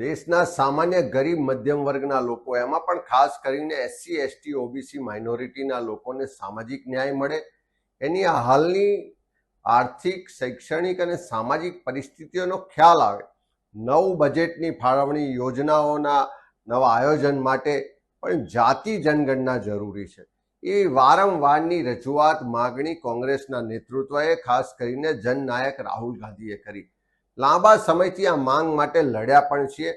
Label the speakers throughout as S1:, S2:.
S1: દેશના સામાન્ય ગરીબ મધ્યમ વર્ગના લોકો, એમાં પણ ખાસ કરીને એસસી, એસટી, ઓબીસી માઇનોરિટીના લોકોને સામાજિક ન્યાય મળે. એની હાલની આર્થિક, શૈક્ષણિક અને સામાજિક પરિસ્થિતિઓનો ખ્યાલ આવે. નવું બજેટની ફાળવણી યોજનાઓના નવા આયોજન માટે પણ જાતિ જનગણના જરૂરી છે. એ વારંવારની રજૂઆત માગણી કોંગ્રેસના નેતૃત્વએ ખાસ કરીને જનનાયક રાહુલ ગાંધીએ કરી. લાંબા સમયથી આ માંગ માટે લડ્યા પણ છીએ.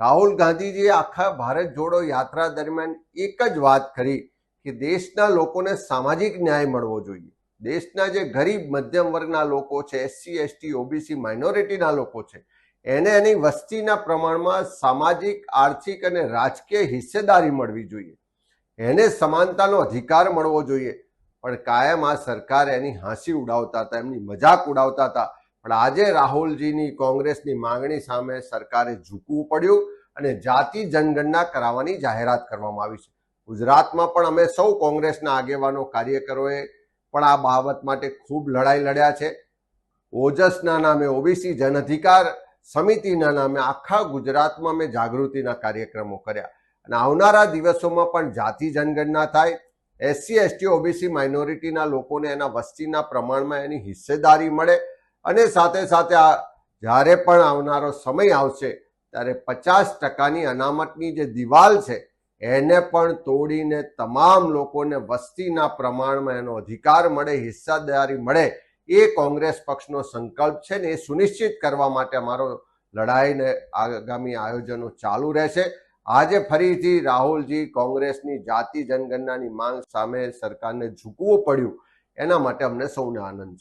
S1: રાહુલ ગાંધીજીએ આખા ભારત જોડો યાત્રા દરમિયાન એક જ વાત કરી કે દેશના લોકોને સામાજિક ન્યાય મળવો જોઈએ. દેશના જે ગરીબ મધ્યમ વર્ગના લોકો છે, એસસી, એસટી, ઓબીસી, માઇનોરિટીના લોકો છે, એને એની વસ્તીના પ્રમાણમાં સામાજિક, આર્થિક અને રાજકીય હિસ્સેદારી મળવી જોઈએ. એને સમાનતાનો અધિકાર મળવો જોઈએ. પણ કાયમ આ સરકાર એની હાંસી ઉડાવતા હતા, એમની મજાક ઉડાવતા હતા. પણ આજે રાહુલજીની કોંગ્રેસની માંગણી સામે સરકારે ઝૂકવું પડ્યું અને જાતિ જનગણના કરાવવાની જાહેરાત કરવામાં આવી છે. ગુજરાતમાં પણ અમે સૌ કોંગ્રેસના આગેવાનો, કાર્યકરોએ પણ આ બાબત માટે ખૂબ લડાઈ લડ્યા છે. ઓજસના નામે ઓબીસી જન અધિકાર સમિતિના નામે આખા ગુજરાતમાં અમે જાગૃતિના કાર્યક્રમો કર્યા. અને આવનારા દિવસોમાં પણ જાતિ જનગણના થાય. એસસી, એસટી, ઓબીસી માઇનોરિટીના લોકોને એના વસ્તીના પ્રમાણમાં એની હિસ્સેદારી મળે. અને સાથે સાથે આ જ્યારે પણ આવનારો સમય આવશે, ત્યારે પચાસ ટકાની અનામતની જે દિવાલ છે, એને પણ તોડીને તમામ લોકોને વસ્તીના પ્રમાણમાં એનો અધિકાર મળે, હિસ્સાદારી મળે, એ કોંગ્રેસ પક્ષનો સંકલ્પ છે ને એ સુનિશ્ચિત કરવા માટે અમારો લડાઈને આગામી આયોજનો ચાલુ રહેશે. આજે ફરીથી રાહુલજી કોંગ્રેસની જાતિ જનગણનાની માંગ સામે સરકારને ઝૂકવું પડ્યું. એના માટે અમને સૌને આનંદ છે.